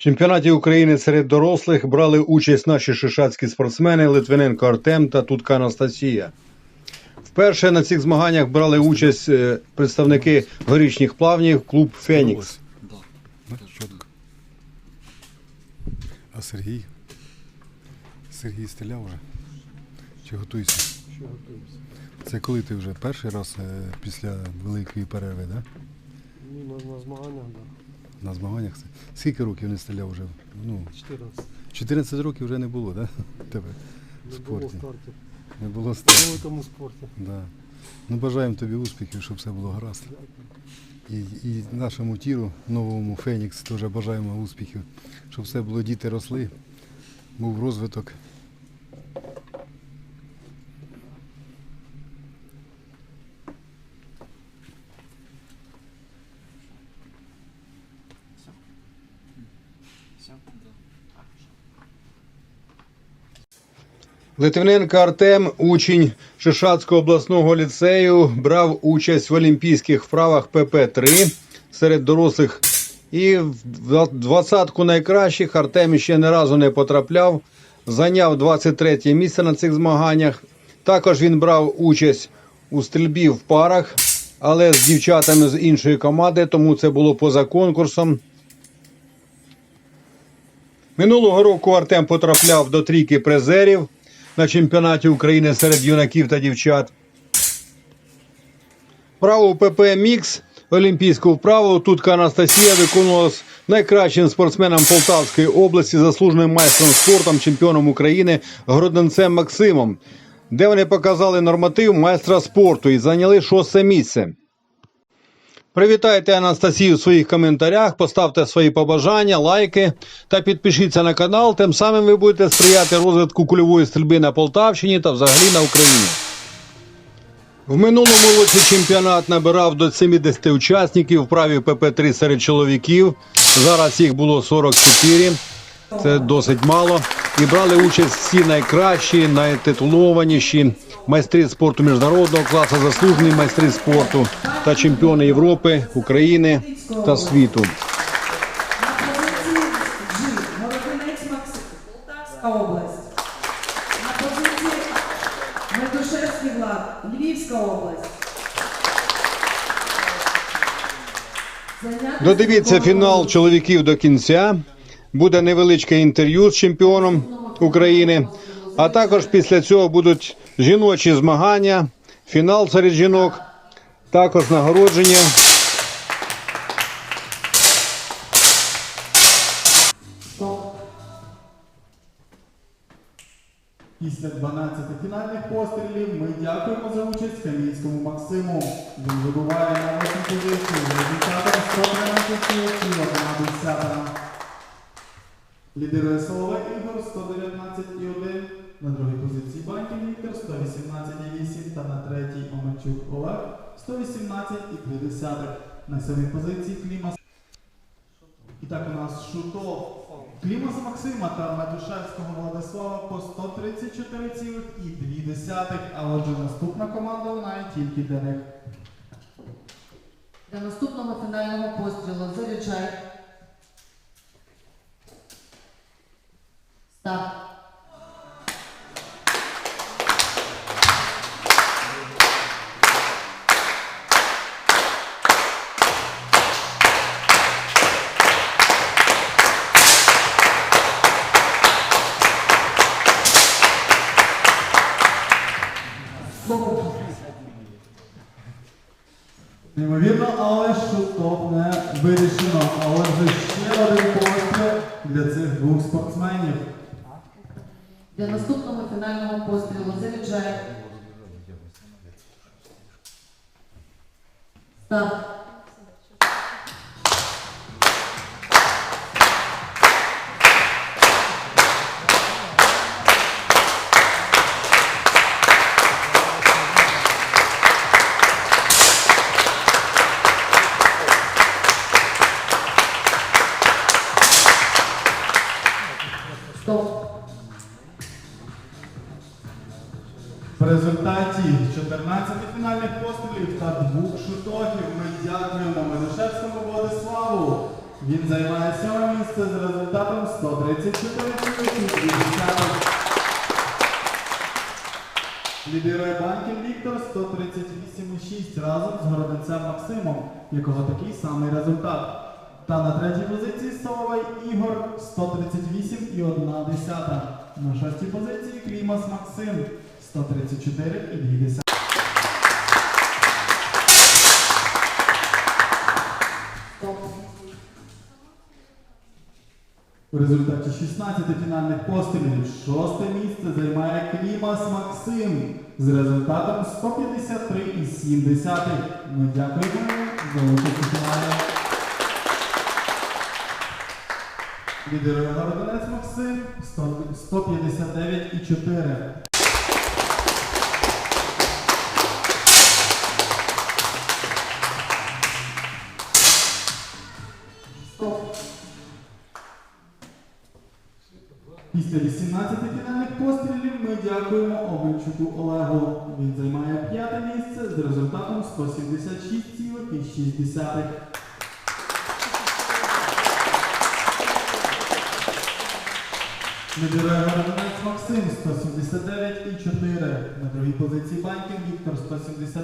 В чемпіонаті України серед дорослих брали участь наші шишацькі спортсмени Литвиненко Артем та Тутка Анастасія. Вперше на цих змаганнях брали участь е, представники горічних плавнів клуб Фенікс. Да. А Сергій? Сергій стріляв вже? Чи готується? Що готуємося? Це коли ти вже перший раз е, після великої перерви, да? Ну, на, на змаганнях, так. На змаганнях? Скільки років не стріляв вже? Ну, 14. 14 років вже не було, да? Тебе в Не було стартів. Не було В старту. великому спорті. Да. Ну, бажаємо тобі успіхів, щоб все було гаразд. І, і нашому тіру, новому Фенікс, теж бажаємо успіхів, щоб все було діти росли, був розвиток. Литвиненко Артем, учень Шишацького обласного ліцею, брав участь в олімпійських вправах ПП-3 серед дорослих. І в двадцятку найкращих Артем ще не разу не потрапляв. Зайняв 23 місце на цих змаганнях. Також він брав участь у стрільбі в парах, але з дівчатами з іншої команди, тому це було поза конкурсом. Минулого року Артем потрапляв до трійки призерів на чемпіонаті України серед юнаків та дівчат. Право ПП Мікс олімпійську вправу Тутка Анастасія виконувалась найкращим спортсменом Полтавської області, заслуженим майстром спорту, чемпіоном України Гроденцем Максимом, де вони показали норматив майстра спорту і зайняли шосте місце. Привітайте Анастасію в своїх коментарях, поставте свої побажання, лайки та підпишіться на канал. Тим самим ви будете сприяти розвитку кульової стрільби на Полтавщині та взагалі на Україні. В минулому році чемпіонат набирав до 70 учасників в праві ПП-3 серед чоловіків. Зараз їх було 44. Це досить мало. І брали участь всі найкращі, найтитулованіші майстри спорту міжнародного класу, заслужені майстри спорту та чемпіони Європи, України та світу. На позиції Медушевський Влад, Львівська область. Додивіться фінал чоловіків до кінця. Буде невеличке інтерв'ю з чемпіоном України. А також після цього будуть жіночі змагання, фінал серед жінок, також нагородження. Після 12 фінальних пострілів ми дякуємо за участь Камінському Максиму. Він вибуває на 8 позицію результатом 113 і 11. Лідирує Соловей Ігор 119,1. На другій позиції Банків Віктор 118,8 та на третій Омельчук Олег 118,3. На сьомій позиції Клімас. І так у нас Шутов Клімаса Максима та Медушевського Владислава по 134,2. А отже, наступна команда лунає тільки для них. Для наступного фінального пострілу заряджай. Старт. Неймовірно, але шуток не вирішено. А отже, ще один постріл для цих двох спортсменів. Для наступного фінального пострілу заряджай. Старт. Результатом 134,2. Лідирує банків Віктор 138,6 разом з Городенцем Максимом, якого такий самий результат. Та на третій позиції Соловей Ігор 138,1. На шостій позиції Клімас Максим 134,2. У результаті 16 фінальних пострілів шосте місце займає Клімас Максим з результатом 153,7. Ми дякуємо за участь у фіналі. Лідирує Городонець Максим 159,4. Після 18 фінальних пострілів ми дякуємо Овенчуку Олегу. Він займає п'яте місце з результатом 176,6. Лідирує Городинець Максим 179,4. На другій позиції Банкін Віктор 170.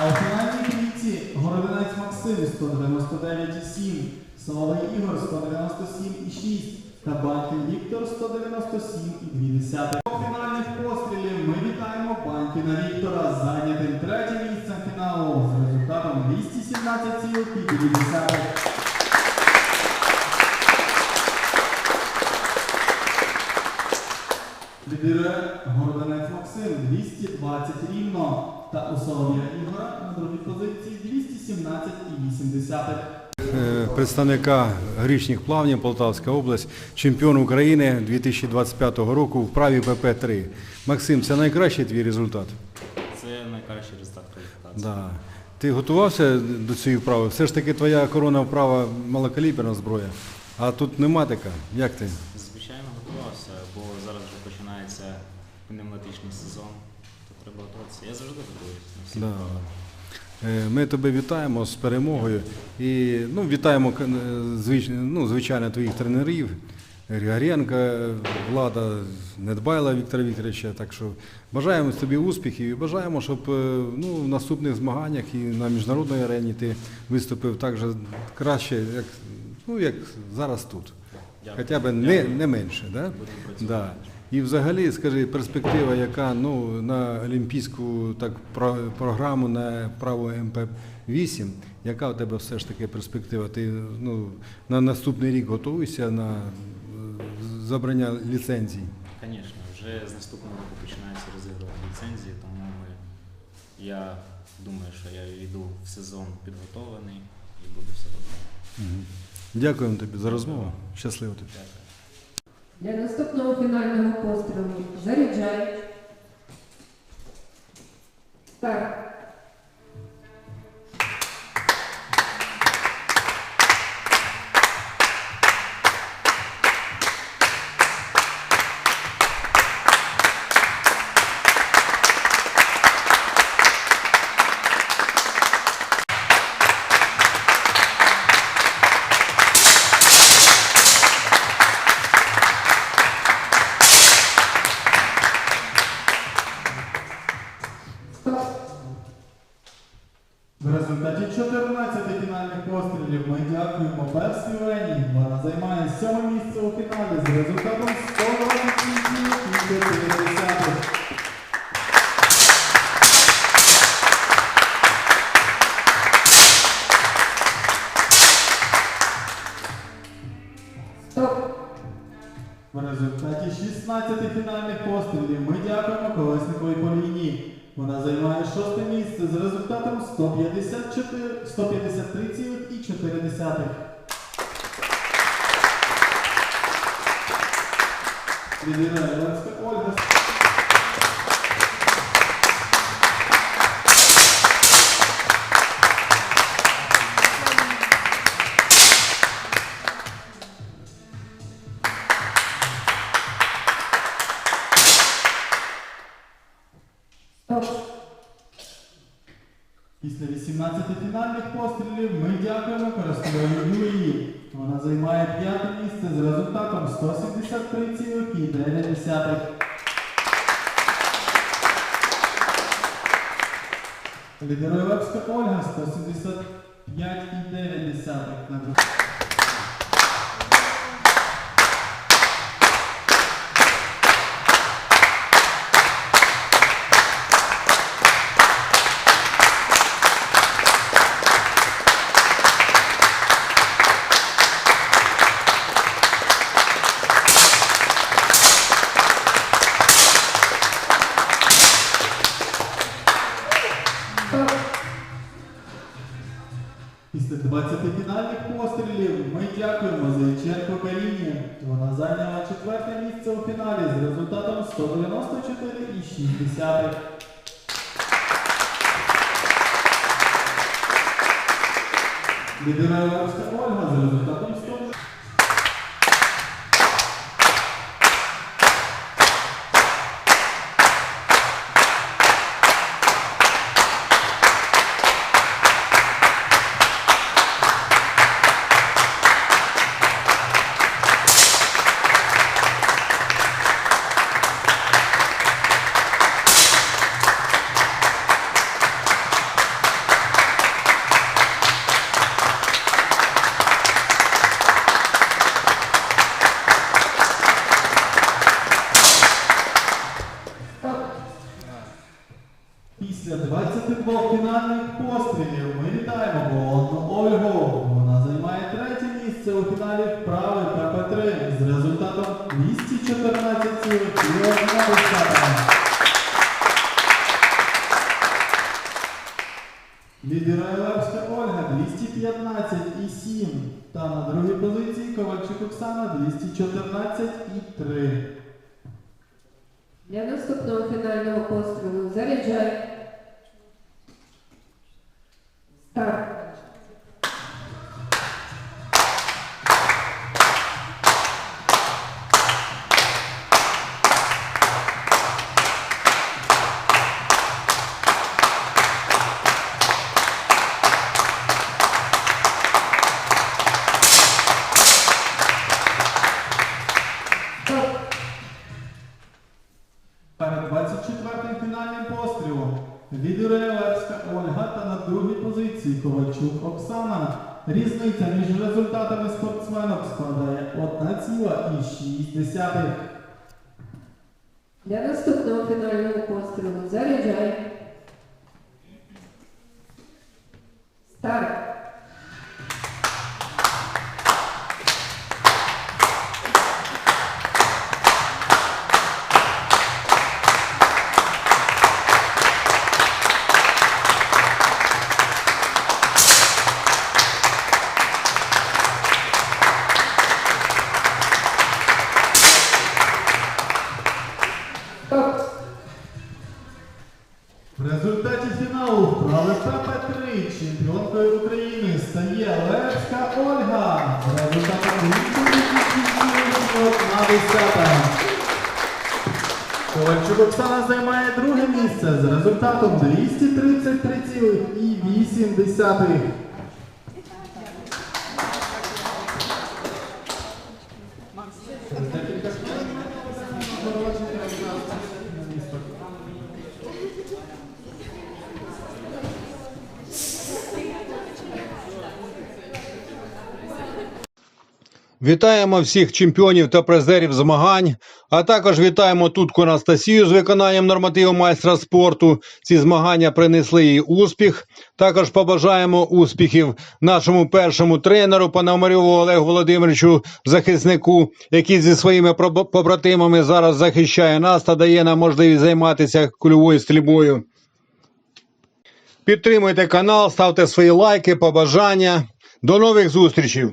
А у фінальній трійці Городинець Максим 199,7, Соловей Ігор 197,6 та Банкін Віктор 197,2. У фінальних пострілів ми вітаємо Банкіна Віктора з зайнятим третім місцем фіналу з результатом 217,5. Лідирує Городинець Максим 220 рівно та у Солов'я Ігора на другій позиції 217,8. Е, Представника грішніх плавнів Полтавська область, чемпіон України 2025 року в праві ПП-3. Максим, це найкращий твій результат? Це найкращий результат кваліфікації. Да. Ти готувався до цієї вправи? Все ж таки твоя корона вправа малокаліберна зброя. А тут нема така. Як ти? Звичайно, готувався, бо зараз вже починається пневматичний сезон, треба готуватися. Я завжди готуюся Да. Е, Ми тебе вітаємо з перемогою і ну, вітаємо е, ну, звичайно твоїх тренерів. Григоренка, Влада, Недбайла Віктора Вікторовича. Так що бажаємо тобі успіхів і бажаємо, щоб е, ну, в наступних змаганнях і на міжнародній арені ти виступив так же краще, як, ну, як зараз тут. Хоча б не, не менше. Да? Да. І взагалі, скажи, перспектива, яка ну, на олімпійську так, програму на право МП-8, яка у тебе все ж таки перспектива? Ти ну, на наступний рік готуєшся на е, забрання ліцензій? Звісно, вже з наступного року починаються розігрувати ліцензії, тому ми, я думаю, що я йду в сезон підготовлений і буде все добре. Дякуємо тобі за розмову. Щасливо тобі. Дякую. Для наступного фінального пострілу заряджай. Старт. 154 153,4. Лідирує Єленська Ольга. Після 18 фінальних пострілів ми дякуємо Коростової Юлії. Вона займає п'яте місце з результатом 173,9. Лідерує Лепська Ольга 175,9. На 194,6. Лідирує Левська Ольга з результатом 215,7. Та на другій позиції Ковальчук Оксана 214,3. Для наступного фінального пострілу заряджай. Старт. Оксана. Різниця між результатами спортсменок складає 1,6. Для наступного фінального пострілу заряджай. Старт. 2,1. Ковальчук Оксана займає друге місце з результатом 233,8. Вітаємо всіх чемпіонів та призерів змагань, а також вітаємо Тутку Анастасію з виконанням нормативу майстра спорту. Ці змагання принесли їй успіх. Також побажаємо успіхів нашому першому тренеру Пономарьову Олегу Володимировичу, захиснику, який зі своїми побратимами зараз захищає нас та дає нам можливість займатися кульовою стрільбою. Підтримуйте канал, ставте свої лайки, побажання. До нових зустрічей!